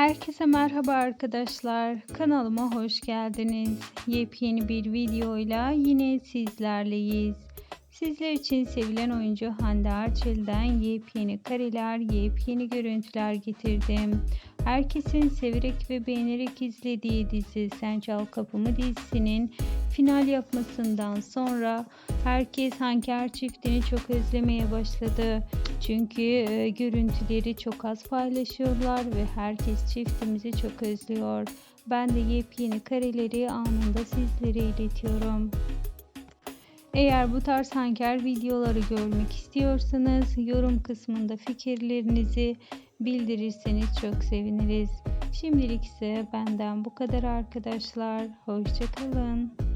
Herkese merhaba arkadaşlar. Kanalıma hoş geldiniz. Yepyeni bir videoyla yine sizlerleyiz. Sizler için sevilen oyuncu Hande Erçel'den yepyeni kareler, yepyeni görüntüler getirdim. Herkesin severek ve beğenerek izlediği dizi Sen Çal Kapımı dizisinin final yapmasından sonra herkes Hanker çiftini çok özlemeye başladı. Çünkü e, görüntüleri çok az paylaşıyorlar ve herkes çiftimizi çok özlüyor. Ben de yepyeni kareleri anında sizlere iletiyorum. Eğer bu tarz hanker videoları görmek istiyorsanız yorum kısmında fikirlerinizi bildirirseniz çok seviniriz. Şimdilik ise benden bu kadar arkadaşlar. Hoşçakalın.